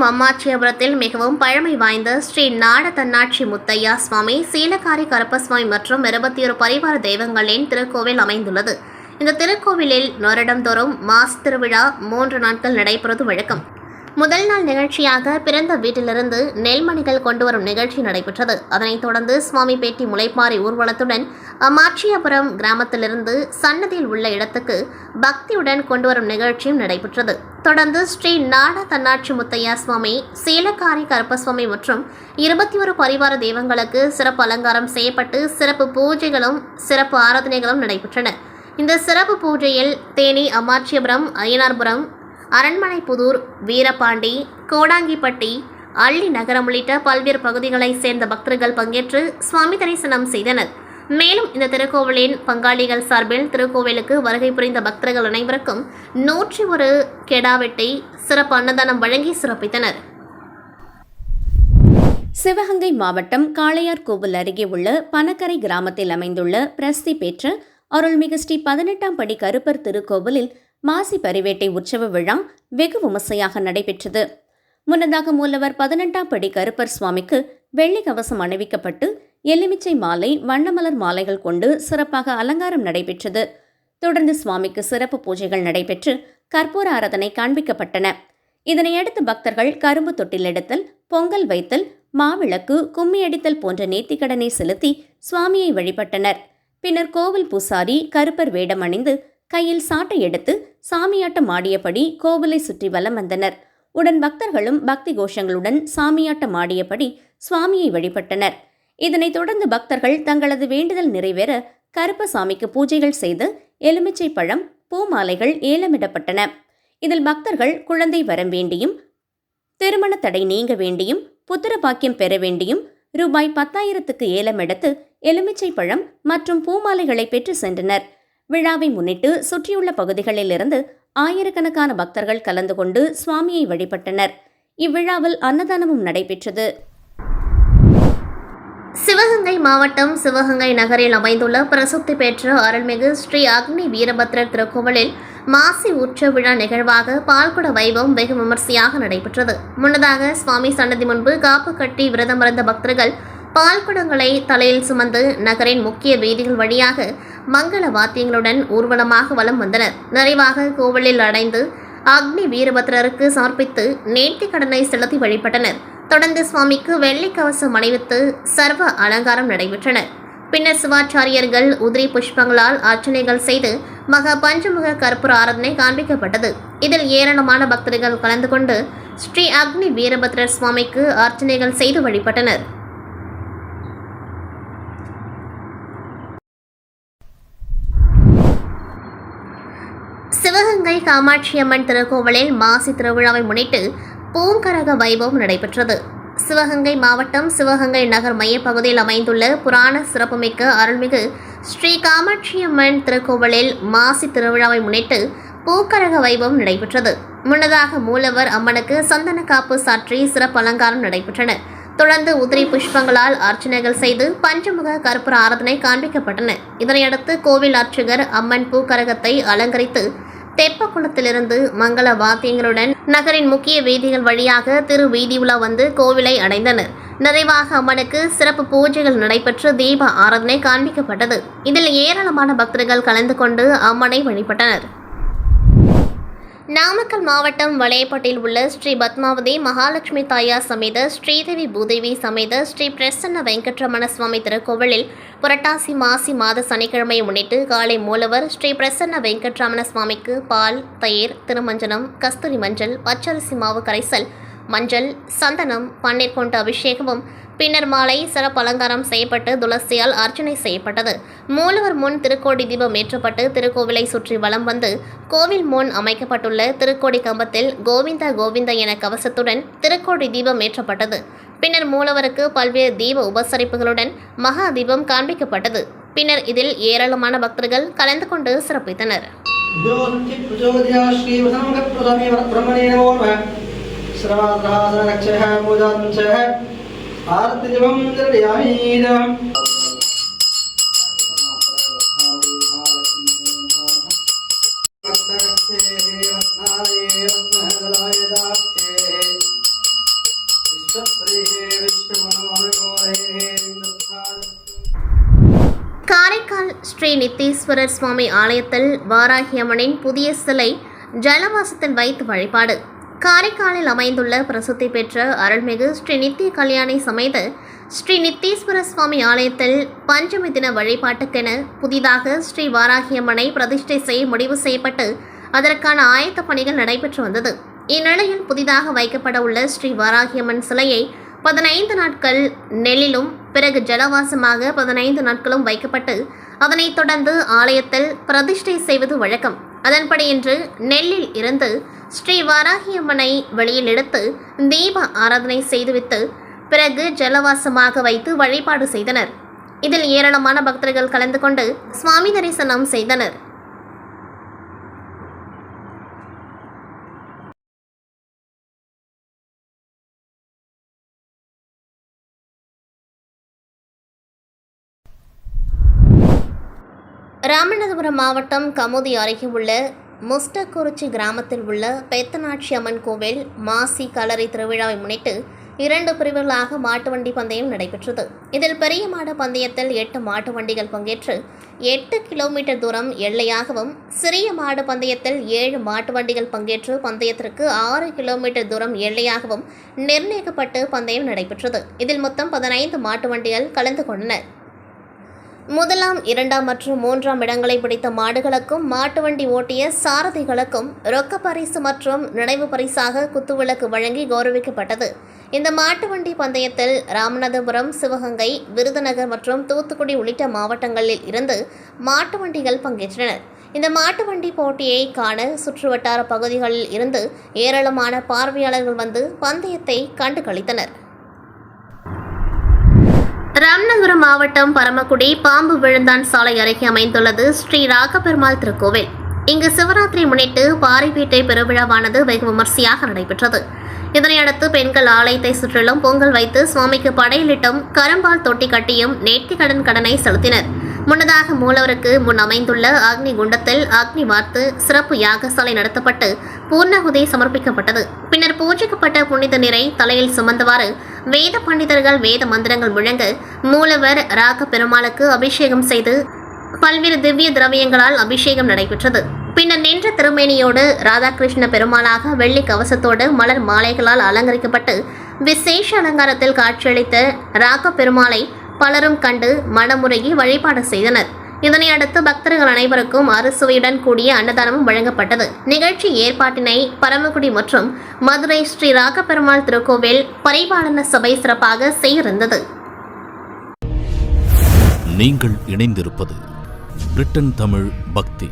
மாவட்டம் அம்மாச்சியபுரத்தில் மிகவும் பழமை வாய்ந்த ஸ்ரீ நாட தன்னாட்சி முத்தையா சுவாமி சீலக்காரி கருப்பசுவாமி மற்றும் இருபத்தி ஒரு பரிவார தெய்வங்களின் திருக்கோவில் அமைந்துள்ளது. இந்த திருக்கோவிலில் வருடந்தோறும் மாஸ் திருவிழா மூன்று நாட்கள் நடைபெறுவது வழக்கம். முதல் நாள் நிகழ்ச்சியாக பிறந்த வீட்டிலிருந்து நெல்மணிகள் கொண்டு வரும் நிகழ்ச்சி நடைபெற்றது. அதனைத் தொடர்ந்து சுவாமி பேட்டி முளைப்பாரி ஊர்வலத்துடன் அமாட்சியபுரம் கிராமத்திலிருந்து சன்னதியில் உள்ள இடத்துக்கு பக்தியுடன் கொண்டு வரும் நிகழ்ச்சியும் நடைபெற்றது. தொடர்ந்து ஸ்ரீ நாட தன்னாட்சி முத்தையா சுவாமி சீலக்காரி கருப்பசுவாமி மற்றும் இருபத்தி ஒரு பரிவார தெய்வங்களுக்கு சிறப்பு அலங்காரம் செய்யப்பட்டு சிறப்பு பூஜைகளும் சிறப்பு ஆராதனைகளும் நடைபெற்றன. இந்த சிறப்பு பூஜையில் தேனி அமாட்சியபுரம் அய்யனார்புரம் அரண்மனைப்புதூர் வீரபாண்டி கோடாங்கிப்பட்டி அள்ளி நகரம் உள்ளிட்ட பல்வேறு பகுதிகளைச் சேர்ந்த பக்தர்கள் பங்கேற்று சுவாமி தரிசனம் செய்தனர். மேலும் இந்த திருக்கோவிலின் பங்காளிகள் சார்பில் திருக்கோவிலுக்கு வருகை புரிந்த பக்தர்கள் அனைவருக்கும் நூற்றி ஒரு கெடாவெட்டை சிறப்பு அன்னதானம் வழங்கி சிறப்பித்தனர். சிவகங்கை மாவட்டம் காளையார் கோவில் அருகே உள்ள பனக்கரை கிராமத்தில் அமைந்துள்ள பிரசித்தி பெற்ற அருள்மிகு ஸ்ரீ பதினெட்டாம் படி கருப்பர் திருக்கோவிலில் மாசி பரிவேட்டை உற்சவ விழா வெகு விமர்சையாக நடைபெற்றது. முன்னதாக மூலவர் பதினெட்டாம் படி கருப்பர் சுவாமிக்கு வெள்ளி கவசம் அணிவிக்கப்பட்டு எலுமிச்சை மாலை வண்ணமலர் மாலைகள் கொண்டு சிறப்பாக அலங்காரம் நடைபெற்றது. தொடர்ந்து சுவாமிக்கு சிறப்பு பூஜைகள் நடைபெற்று கற்பூர ஆராதனை காண்பிக்கப்பட்டன. இதனையடுத்து பக்தர்கள் கரும்பு தொட்டில் எடுத்தல் பொங்கல் வைத்தல் மாவிளக்கு கும்மி அடித்தல் போன்ற நேர்த்திக்கடனை செலுத்தி சுவாமியை வழிபட்டனர். பின்னர் கோவில் பூசாரி கருப்பர் வேடம் அணிந்து கையில் சாட்டை எடுத்து சாமியாட்டம் ஆடியபடி கோவிலை சுற்றி வலம் வந்தனர். உடன் பக்தர்களும் பக்தி கோஷங்களுடன் சாமியாட்டம் ஆடியபடி சுவாமியை வழிபட்டனர். இதனைத் தொடர்ந்து பக்தர்கள் தங்களது வேண்டுதல் நிறைவேற கருப்பசாமிக்கு பூஜைகள் செய்து எலுமிச்சை பழம் பூமாலைகள் ஏலமிடப்பட்டன. இதில் பக்தர்கள் குழந்தை வரம் வேண்டியும் திருமண தடை நீங்க வேண்டியும் புத்திர பாக்கியம் பெற வேண்டியும் ரூபாய் பத்தாயிரத்துக்கு ஏலம் எடுத்து எலுமிச்சை பழம் மற்றும் பூமாலைகளை பெற்று சென்றனர். விழாவை முன்னிட்டு சுற்றியுள்ள பகுதிகளிலிருந்து ஆயிரக்கணக்கான பக்தர்கள் கலந்து கொண்டு சுவாமியை வழிபட்டனர். இவ்விழாவில் அன்னதானமும் நடைபெற்றது. சிவகங்கை மாவட்டம் சிவகங்கை நகரில் அமைந்துள்ள பிரசித்தி பெற்ற அருள்மிகு ஸ்ரீ அக்னி வீரபத்ரர் திருக்கோவிலில் மாசி உற்சவ விழா நிகழ்வாக பால்குட வைபவம் வெகு விமர்சையாக நடைபெற்றது. முன்னதாக சுவாமி சன்னதி முன்பு காப்பு கட்டி விரதமறந்த பக்தர்கள் பால் குடங்களை தலையில் சுமந்து நகரின் முக்கிய வீதிகள் வழியாக மங்கள வாத்தியங்களுடன் ஊர்வலமாக வலம் வந்தனர். நிறைவாக கோவிலில் அடைந்து அக்னி வீரபத்ரருக்கு சமர்ப்பித்து நேர்த்தி கடனை செலுத்தி வழிபட்டனர். தொடர்ந்து சுவாமிக்கு வெள்ளி கவசம் அணிவித்து சர்வ அலங்காரம் நடைபெற்றன பின்னர் சிவாச்சாரியர்கள் உதிரி புஷ்பங்களால் அர்ச்சனைகள் செய்து மகா பஞ்சமுக கற்பூர ஆராதனை காண்பிக்கப்பட்டது. இதில் ஏராளமான பக்தர்கள் கலந்து கொண்டு ஸ்ரீ அக்னி வீரபத்ரர் சுவாமிக்கு அர்ச்சனைகள் செய்து வழிபட்டனர். காமாட்சி காமாட்சியம்மன் திருக்கோவிலில் மாசி திருவிழாவை முன்னிட்டு பூங்கரக வைபவம் நடைபெற்றது. சிவகங்கை மாவட்டம் சிவகங்கை நகர் மையப்பகுதியில் அமைந்துள்ள புராண சிறப்புமிக்க அருள்மிகு ஸ்ரீ காமாட்சியம்மன் திருக்கோவிலில் மாசி திருவிழாவை முன்னிட்டு பூக்கரக வைபவம் நடைபெற்றது. முன்னதாக மூலவர் அம்மனுக்கு சந்தன காப்பு சாற்றி சிறப்பு அலங்காரம் நடைபெற்றன. தொடர்ந்து உதிரி புஷ்பங்களால் அர்ச்சனைகள் செய்து பஞ்சமுக கற்பூர ஆராதனை காண்பிக்கப்பட்டன. இதனையடுத்து கோவில் அர்ச்சகர் அம்மன் பூக்கரகத்தை அலங்கரித்து தெப்பக்குளத்திலிருந்து மங்கள வாத்தியங்களுடன் நகரின் முக்கிய வீதிகள் வழியாக திரு வீதி உலா வந்து கோவிலை அடைந்தனர். நிறைவாக அம்மனுக்கு சிறப்பு பூஜைகள் நடைபெற்று தீப ஆராதனை காண்பிக்கப்பட்டது. இதில் ஏராளமான பக்தர்கள் கலந்து கொண்டு அம்மனை வழிபட்டனர். நாமக்கல் மாவட்டம் வளையப்பட்டில் உள்ள ஸ்ரீ பத்மாவதி மகாலட்சுமி தாயார் சமேத ஸ்ரீதேவி பூதேவி சமேத ஸ்ரீ பிரசன்ன வெங்கட்ரமண சுவாமி திருக்கோவிலில் புரட்டாசி மாசி மாத சனிக்கிழமையை முன்னிட்டு காலை மூலவர் ஸ்ரீ பிரசன்ன வெங்கட்ரமண சுவாமிக்கு பால் தயிர் திருமஞ்சனம் கஸ்தூரி மஞ்சள் பச்சரிசி மாவு கரைசல் மஞ்சள் சந்தனம் பன்னீர் கொண்ட அபிஷேகமும் பின்னர் மாலை சிறப்பு அலங்காரம் செய்யப்பட்டு துளசியால் அர்ச்சனை செய்யப்பட்டது. மூலவர் முன் திருக்கோடி தீபம் ஏற்றப்பட்டு திருக்கோவிலை சுற்றி வலம் வந்து கோவில் முன் அமைக்கப்பட்டுள்ள திருக்கோடி கம்பத்தில் கோவிந்தா கோவிந்த என கவசத்துடன் திருக்கோடி தீபம் ஏற்றப்பட்டது. பின்னர் மூலவருக்கு பல்வேறு தீப உபசரிப்புகளுடன் மகா தீபம் காண்பிக்கப்பட்டது. பின்னர் இதில் ஏராளமான பக்தர்கள் கலந்து கொண்டு சிறப்பித்தனர். பிரம்மணே காரைக்கால் ஸ்ரீ நித்தீஸ்வரர் சுவாமி ஆலயத்தில் வாராகியம்மனின் புதிய சிலை ஜலவாசத்தில் வைத்து வழிபாடு. காரைக்காலில் அமைந்துள்ள பிரசித்தி பெற்ற அருள்மிகு ஸ்ரீ நித்திய கல்யாணி சமேத ஸ்ரீ நித்தீஸ்வர சுவாமி ஆலயத்தில் பஞ்சமி தின வழிபாட்டுக்கென புதிதாக ஸ்ரீ வாராகியம்மனை பிரதிஷ்டை செய்ய முடிவு செய்யப்பட்டு அதற்கான ஆயத்த பணிகள் நடைபெற்று வந்தது. இந்நிலையில் புதிதாக வைக்கப்பட உள்ள ஸ்ரீ வாராகியம்மன் சிலையை பதினைந்து நாட்கள் நெல்லிலும் பிறகு ஜலவாசமாக பதினைந்து நாட்களும் வைக்கப்பட்டு அதனைத் தொடர்ந்து ஆலயத்தில் பிரதிஷ்டை செய்வது வழக்கம். அதன்படி இன்று நெல்லில் இருந்து ஸ்ரீ வாராகியம்மனை வெளியில் எடுத்து தீப ஆராதனை செய்துவிட்டு பிறகு ஜலவாசமாக வைத்து வழிபாடு செய்தனர். இதில் ஏராளமான பக்தர்கள் கலந்து கொண்டு சுவாமி தரிசனம் செய்தனர். ராமநாதபுரம் மாவட்டம் கமுதி அருகே உள்ள முஸ்டக்குறிச்சி கிராமத்தில் உள்ள பெத்தனாட்சி அம்மன் கோவில் மாசி கலரை திருவிழாவை முன்னிட்டு இரண்டு பிரிவுகளாக மாட்டு வண்டி பந்தயம் நடைபெற்றது. இதில் பெரிய மாடு பந்தயத்தில் எட்டு மாட்டு வண்டிகள் பங்கேற்று எட்டு கிலோமீட்டர் தூரம் எல்லையாகவும் சிறிய மாடு பந்தயத்தில் ஏழு மாட்டு வண்டிகள் பங்கேற்று பந்தயத்திற்கு ஆறு கிலோமீட்டர் தூரம் எல்லையாகவும் நிர்ணயிக்கப்பட்டு பந்தயம் நடைபெற்றது. இதில் மொத்தம் பதினைந்து மாட்டு வண்டிகள் கலந்து கொண்டனர். முதலாம் இரண்டாம் மற்றும் மூன்றாம் இடங்களை பிடித்த மாடுகளுக்கும் மாட்டு வண்டி ஓட்டிய சாரதிகளுக்கும் ரொக்க பரிசு மற்றும் நினைவு பரிசாக குத்துவிளக்கு வழங்கி கௌரவிக்கப்பட்டது. இந்த மாட்டு வண்டி பந்தயத்தில் ராமநாதபுரம் சிவகங்கை விருதுநகர் மற்றும் தூத்துக்குடி உள்ளிட்ட மாவட்டங்களில் இருந்து மாட்டு வண்டிகள் பங்கேற்றனர். இந்த மாட்டு வண்டி போட்டியை காண சுற்றுவட்டார பகுதிகளில் இருந்து ஏராளமான பார்வையாளர்கள் வந்து பந்தயத்தை கண்டு கழித்தனர் ராமநாதபுரம் மாவட்டம் பரமக்குடி பாம்பு விழுந்தான் சாலை அருகே அமைந்துள்ளது ஸ்ரீ ராகபெருமாள் திருக்கோவில். இங்கு சிவராத்திரி முன்னிட்டு பாரிப்பீட்டை பெருவிழாவானது வெகு விமர்சையாக நடைபெற்றது. இதனையடுத்து பெண்கள் ஆலயத்தை சுற்றிலும் பொங்கல் வைத்து சுவாமிக்கு படையலிட்டும் கரும்பால் தொட்டி கட்டியும் நேர்த்திக்கடன் கடனை செலுத்தினர். முன்னதாக மூலவருக்கு முன் அமைந்துள்ள அக்னி குண்டத்தில் அக்னி வார்த்து சிறப்பு யாகசாலை நடத்தப்பட்டு பூர்ணகுதி சமர்ப்பிக்கப்பட்டது. பின்னர் பூஜிக்கப்பட்ட புனித நீரை தலையில் சுமந்தவாறு வேத பண்டிதர்கள் வேத மந்திரங்கள் முழங்க மூலவர் ராக பெருமாளுக்கு அபிஷேகம் செய்து பல்வேறு திவ்ய திரவியங்களால் அபிஷேகம் நடைபெற்றது. பின்னர் நின்ற திருமேனியோடு ராதாகிருஷ்ண பெருமாளாக வெள்ளி கவசத்தோடு மலர் மாலைகளால் அலங்கரிக்கப்பட்டு விசேஷ அலங்காரத்தில் காட்சியளித்த ராக பெருமாளை பலரும் கண்டு மனமுறையை வழிபாடு செய்தனர். இதனை அடுத்து பக்தர்கள் அனைவருக்கும் அறுசுவையுடன் கூடிய அன்னதானமும் வழங்கப்பட்டது. நிகழ்ச்சி ஏற்பாட்டினை பரமக்குடி மற்றும் மதுரை ஸ்ரீ ராகப்பெருமாள் திருக்கோவில் பரிபாலன சபை சிறப்பாக செய்திருந்தது. நீங்கள் இணைந்திருப்பது பிரிட்டன் தமிழ் பக்தி.